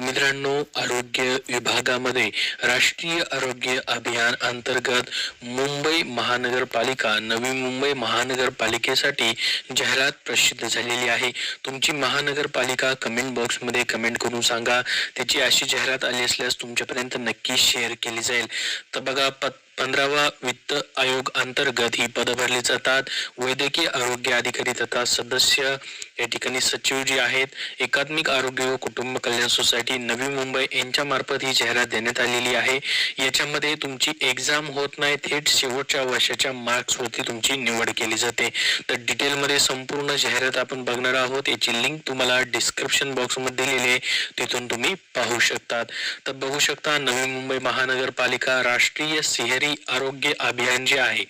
मित्रांनो आरोग्य विभागामध्ये राष्ट्रीय आरोग्य अभियान अंतर्गत मुंबई महानगरपालिका नवी मुंबई महानगरपालिकेसाठी जाहिरात प्रसिद्ध झालेली आहे. तुमची महानगरपालिका कमेंट बॉक्समध्ये कमेंट करून सांगा. त्याची अशी जाहिरात आली असल्यास तुमच्यापर्यंत नक्की शेअर केली जाईल. तर बघा पत्ता पंधरावा वित्त आयोग अंतर्गत ही पदं भरली जातात. वैद्यकीय आरोग्य अधिकारी तथा सदस्य या ठिकाणी सचिव जी आहेत एकात्मिक आरोग्य व कुटुंब कल्याण सोसायटी नवी मुंबई यांच्या मार्फत ही जाहिरात देण्यात आलेली आहे. याच्यामध्ये तुमची एक्झाम होत नाही थेट शेवटच्या वर्षाच्या मार्क्सवरती तुमची निवड केली जाते. तर डिटेलमध्ये संपूर्ण जाहिरात आपण बघणार आहोत. याची लिंक तुम्हाला डिस्क्रिप्शन बॉक्समध्ये दिलेली आहे. तिथून तुम्ही पाहू शकतात. तर बघू शकता नवी मुंबई महानगरपालिका राष्ट्रीय शहरी आरोग्य अभियान जे आहे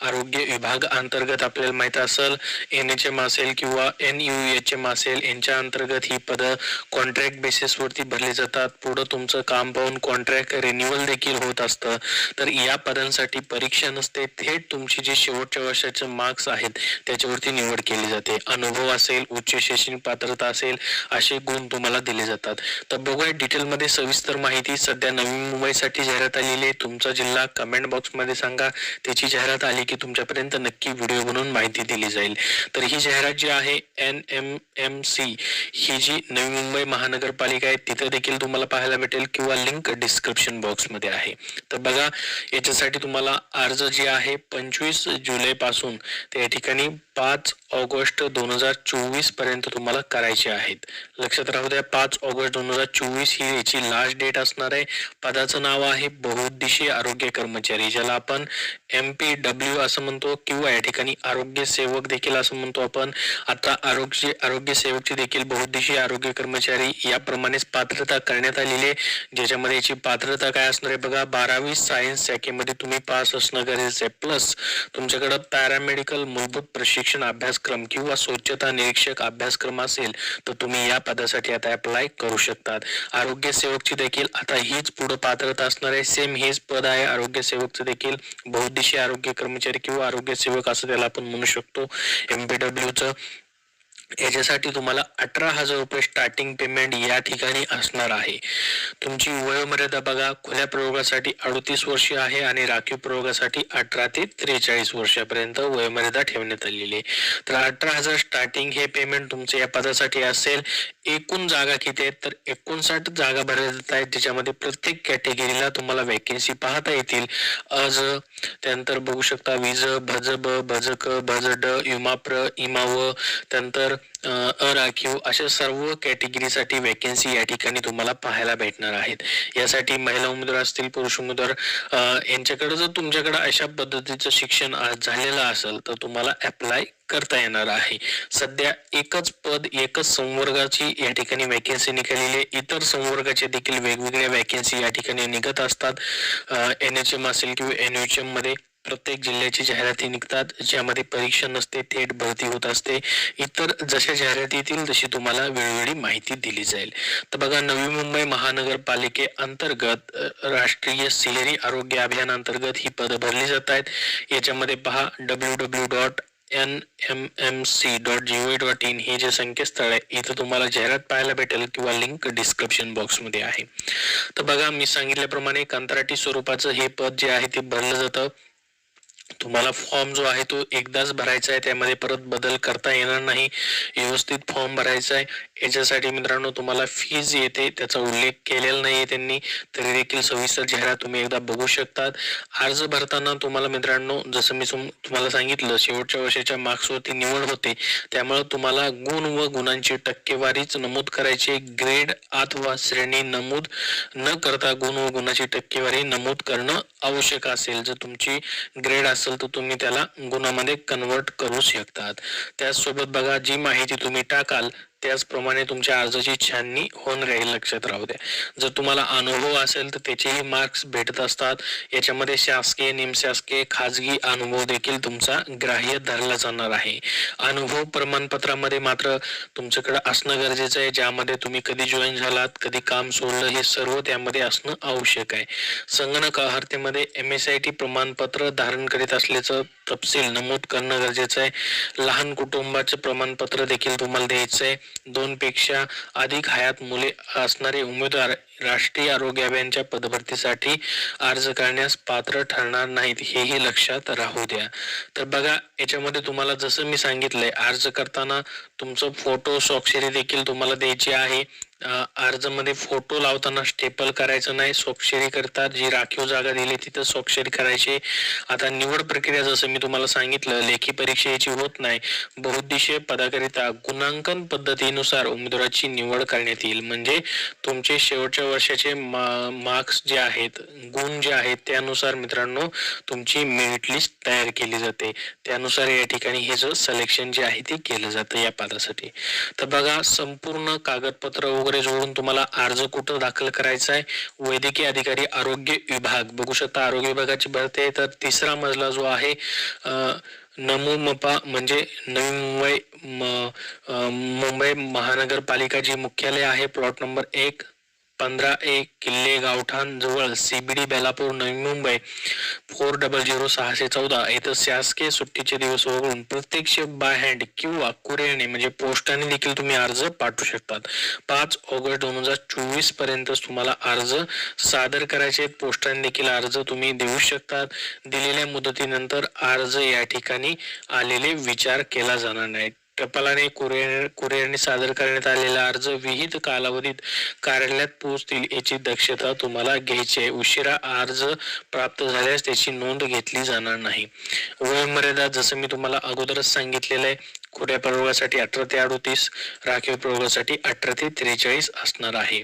आरोग्य विभाग अंतर्गत आपल्याला माहीत असेल एन एच एम असेल किंवा एन यू एच एम असेल यांच्या अंतर्गत ही पदं कॉन्ट्रॅक्ट बेसिसवरती भरली जातात. पुढं तुमचं काम पाहून कॉन्ट्रॅक्ट रिन्युअल देखील होत असतं. तर या पदांसाठी परीक्षा नसते थेट तुमची जी शेवटच्या वर्षाचे मार्क्स आहेत त्याच्यावरती निवड केली जाते. अनुभव असेल उच्च शैक्षणिक पात्रता असेल असे गुण तुम्हाला दिले जातात. तर बघूया डिटेलमध्ये सविस्तर माहिती सध्या नवी मुंबईसाठी जाहिरात आलेली आहे. तुमचा जिल्हा कमेंट बॉक्समध्ये सांगा. त्याची जाहिरात आली की तुमच्यापर्यंत नक्की व्हिडिओ बनवून माहिती दिली जाईल. तर ही जाहिरात जी आहे एन एम एम सी ही जी नवी मुंबई महानगरपालिका आहे तिथं देखील तुम्हाला पाहायला भेटेल किंवा लिंक डिस्क्रिप्शन बॉक्समध्ये आहे. तर बघा याच्यासाठी तुम्हाला अर्ज जे आहे पंचवीस जुलैपासून त्या ठिकाणी पाच ऑगस्ट दोन हजार चोवीसपर्यंत तुम्हाला करायचे आहेत. लक्षात राहू द्या पाच ऑगस्ट दोन हजार चोवीस ही याची लास्ट डेट असणार आहे. पदाचं नाव आहे बहुद्दिशी आरोग्य कर्मचारी ज्याला आपण एम पी डब्ल्यू असं म्हणतो किंवा या ठिकाणी आरोग्य सेवक देखील असं म्हणतो आपण. आता आरोग्य आरोग्य सेवकची देखील बहुद्दिशी आरोग्य कर्मचारी याप्रमाणेच पात्रता करण्यात आलेली आहे. ज्याच्यामध्ये याची पात्रता काय असणार आहे बघा बारावी सायन्स शाखेमध्ये तुम्ही पास असणं गरजेचं आहे. प्लस तुमच्याकडं पॅरामेडिकल मूलभूत प्रशिक्षण अभ्यासक्रम किंवा स्वच्छता निरीक्षक अभ्यासक्रम असेल तर तुम्ही या पदासाठी आता अप्लाय करू शकतात. आरोग्य सेवकची देखील आता हीच पुढे पात्रता असणार आहे. सेम हेच पद आहे. आरोग्य सेवकचं देखील बहुदेशी आरोग्य कर्मचारी किंवा आरोग्य सेवक असं त्याला आपण म्हणू शकतो. एम याच्यासाठी तुम्हाला अठरा हजार रुपये स्टार्टिंग पेमेंट या ठिकाणी असणार आहे. तुमची वयोमर्यादा बघा खुल्या प्रयोगासाठी अडतीस वर्ष आहे आणि राखीव प्रयोगासाठी अठरा ते त्रेचाळीस वर्षापर्यंत वयोमर्यादा ठेवण्यात आलेली आहे. तर अठरा हजार स्टार्टिंग हे पेमेंट तुमचं या पदासाठी असेल. एकूण जागा किती आहेत तर एकोणसाठ जागा भरल्या जात आहेत ज्याच्यामध्ये प्रत्येक कॅटेगरीला तुम्हाला व्हॅकेन्सी पाहता येतील. अज त्यानंतर बघू शकता विज भजब भजक भजड भज ड इमाप्र इमाव त्यानंतर अ अराखीव अशा सर्व कॅटेगरीसाठी वॅकन्सी या ठिकाणी तुम्हाला पाहायला भेटणार आहेत. यासाठी महिला उमेदवार असतील पुरुष उमेदवार यांच्याकडे जर तुमच्याकडे अशा पद्धतीचं शिक्षण झालेलं असेल तर तुम्हाला अप्लाय करता येणार आहे. सध्या एकच पद एकच संवर्गाची या ठिकाणी वॅकन्सी निघालेली आहे. इतर संवर्गाचे देखील वेगवेगळ्या वॅकन्सी या ठिकाणी निघत असतात. एन एच एम असेल किंवा एन एच एममध्ये प्रत्येक जिल्ह्याची जाहिराती निघतात ज्यामध्ये परीक्षा नसते थेट भरती होत असते. इतर जशा जाहिराती येतील तशी तुम्हाला वेळोवेळी माहिती दिली जाईल. तर बघा नवी मुंबई महानगरपालिके अंतर्गत राष्ट्रीय सिलेरी आरोग्य अभियान अंतर्गत ही पदं भरली जात आहेत. याच्यामध्ये पहा W W dot N M M C dot G O dot I N जे संकेतस्थळ आहे इथं तुम्हाला जाहिरात पाहायला भेटेल किंवा लिंक डिस्क्रिप्शन बॉक्समध्ये आहे. तर बघा मी सांगितल्याप्रमाणे कंत्राटी स्वरूपाचं हे पद जे आहे ते भरलं जातं. तुम्हाला फॉर्म जो आहे तो एकदाच भरायचा आहे त्यामध्ये परत बदल करता येणार नाही. व्यवस्थित फॉर्म भरायचा आहे. याच्यासाठी मित्रांनो तुम्हाला फीज येते त्याचा उल्लेख केलेला नाही आहे त्यांनी. तरी देखील सविस्तर जाहिरात तुम्ही एकदा बघू शकतात. अर्ज भरताना तुम्हाला मित्रांनो जसं मी तुम्हाला सांगितलं शेवटच्या वर्षाच्या मार्क्सवरती निवड होते. त्यामुळे तुम्हाला गुण व गुणांची टक्केवारीच नमूद करायची ग्रेड अथवा श्रेणी नमूद न करता गुण व गुणाची टक्केवारी नमूद करणं आवश्यक असेल. जर तुमची ग्रेड असेल तर तुम्ही त्याला गुणामध्ये कन्वर्ट करू शकतात. त्याचसोबत बघा जी माहिती तुम्ही टाकाल त्याचप्रमाणे तुमच्या अर्जाची छाननी होऊन राहील लक्षात राहू द्या. जर तुम्हाला अनुभव असेल तर त्याचेही मार्क्स भेटत असतात. याच्यामध्ये शासकीय निमशासकीय खाजगी अनुभव देखील तुमचा ग्राह्य धरला जाणार आहे. अनुभव प्रमाणपत्रामध्ये मात्र तुमच्याकडे असणं गरजेचं आहे. ज्यामध्ये तुम्ही कधी जॉईन झालात कधी काम सोडलं हे सर्व त्यामध्ये असणं आवश्यक आहे. संगणक आहारतेमध्ये एम एस आय टी प्रमाणपत्र धारण करीत असल्याचं तपशील नमूद करणं गरजेचं आहे. लहान कुटुंबाचं प्रमाणपत्र देखील तुम्हाला द्यायचं आहे. दोन पेक्षा अधिक हयात मुले असणारे उमेदवार राष्ट्रीय आरोग्य अभियानच्या पदभरतीसाठी अर्ज करण्यास पात्र ठरणार नाहीत हेही लक्षात राहू द्या. तर बघा याच्यामध्ये तुम्हाला जसं मी सांगितलंय अर्ज करताना तुमचं फोटो स्वाक्षरी देखील तुम्हाला द्यायची आहे. अर्जामध्ये फोटो लावताना स्टेपल करायचं नाही स्वाक्षरी करता जी राखीव जागा दिली तिथं स्वाक्षरी करायची. आता निवड प्रक्रिया जसं मी तुम्हाला सांगितलं लेखी परीक्षेची होत नाही. बहुउद्देशीय पदाकरिता गुणांकन पद्धतीनुसार उमेदवाराची निवड करण्यात येईल. म्हणजे तुमचे शेवटच्या वर्षाचे मार्क्स जे आहेत गुण जे आहेत त्यानुसार मित्रांनो तुमची मेरिट लिस्ट तयार केली जाते. त्यानुसार या ठिकाणी हे जे सिलेक्शन जे आहे ते केलं जातं या पदासाठी. तर बघा संपूर्ण कागदपत्र वगैरे जोडून तुम्हाला अर्ज कुठं दाखल करायचा आहे? वैद्यकीय अधिकारी आरोग्य विभाग. बघू शकता आरोग्य विभागाची भरती आहे. तर तिसरा मजला जो आहे नमोमपा नमो मपा म्हणजे नवी मुंबई मुंबई महानगरपालिका जी मुख्यालय आहे प्लॉट नंबर एक. पंधरा एक किल्ले गावठाण जवळ CBD Belapur Navi Mumbai four double zero सहाशे चौदा इथं शासकीय सुट्टीचे दिवस वगळून प्रत्यक्ष बाय हँड किंवा कुरिअरने म्हणजे पोस्टाने देखील तुम्ही अर्ज पाठवू शकतात. पाच ऑगस्ट दोन हजार चोवीसपर्यंत तुम्हाला अर्ज सादर करायचे आहेत. पोस्टाने देखील अर्ज तुम्ही देऊ शकतात. दिलेल्या मुदतीनंतर अर्ज या ठिकाणी आलेले विचार केला जाणार नाही टपालाने कुरिअर कुरिअरने सादर करण्यात आलेला अर्ज विहित कालावधीत कार्यालयात पोहोचतील याची दक्षता तुम्हाला घ्यायची आहे. उशिरा अर्ज प्राप्त झाल्यास त्याची नोंद घेतली जाणार नाही. वयोमर्यादा जसं मी तुम्हाला अगोदरच सांगितलेलं आहे खोट्या प्रयोगासाठी अठरा ते अडोतीस राखीव प्रयोगासाठी अठरा ते त्रेचाळीस असणार आहे.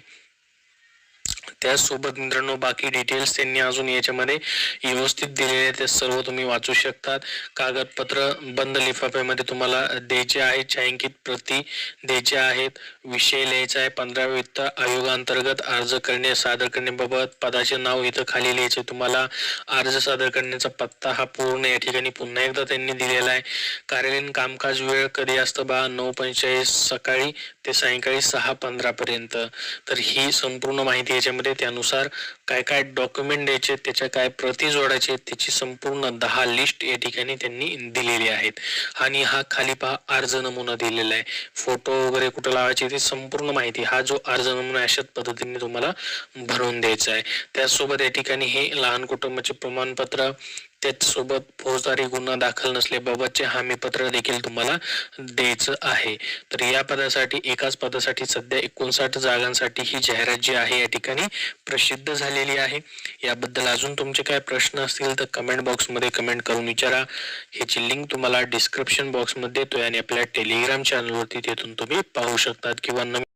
त्याचसोबत मित्रांनो बाकी डिटेल्स त्यांनी अजून याच्यामध्ये व्यवस्थित दिलेले आहेत. ते सर्व तुम्ही वाचू शकतात. कागदपत्र बंद लिफाफ्यामध्ये तुम्हाला द्यायचे आहेत छायांकित प्रती द्यायचे आहेत. विषय लिहायचा आहे. पंधरा वित्त आयोगांतर्गत अर्ज करणे सादर करण्याबाबत पदाचे नाव इथं खाली लिहायचे तुम्हाला अर्ज सादर करण्याचा पत्ता हा पूर्ण या ठिकाणी पुन्हा एकदा त्यांनी दिलेला आहे. कार्यालयीन कामकाज वेळ कधी असतं बा? नऊ पंचेचाळीस सकाळी ते सायंकाळी सहा पंधरा पर्यंत. तर ही संपूर्ण माहिती याच्यामध्ये त्यानुसार काय काय डॉक्युमेंट द्यायचे त्याच्या काय प्रती जोडायचे त्याची संपूर्ण दहा लिस्ट या ठिकाणी त्यांनी दिलेली आहेत. आणि हा खाली पहा अर्ज नमुना दिलेला आहे. फोटो वगैरे कुठं लावायचे ती संपूर्ण माहिती हा जो अर्ज नमुना अशाच पद्धतीने तुम्हाला भरून द्यायचा आहे. त्याचसोबत या ठिकाणी हे लहान कुटुंबाचे प्रमाणपत्र त्याचसोबत फौजदारी गुन्हा दाखल नसल्याबाबतचे हमीपत्र देखील तुम्हाला द्यायचं आहे. तर या पदासाठी एकाच पदासाठी सध्या एकोणसाठ जागांसाठी ही जाहिरात जी आहे या ठिकाणी प्रसिद्ध झालेली आहे. याबद्दल अजून तुमचे काय प्रश्न असतील तर कमेंट बॉक्समध्ये कमेंट करून विचारा. ह्याची लिंक तुम्हाला डिस्क्रिप्शन बॉक्समध्ये देतोय आणि आपल्या टेलिग्राम चॅनलवरती तिथून तुम्ही पाहू शकतात किंवा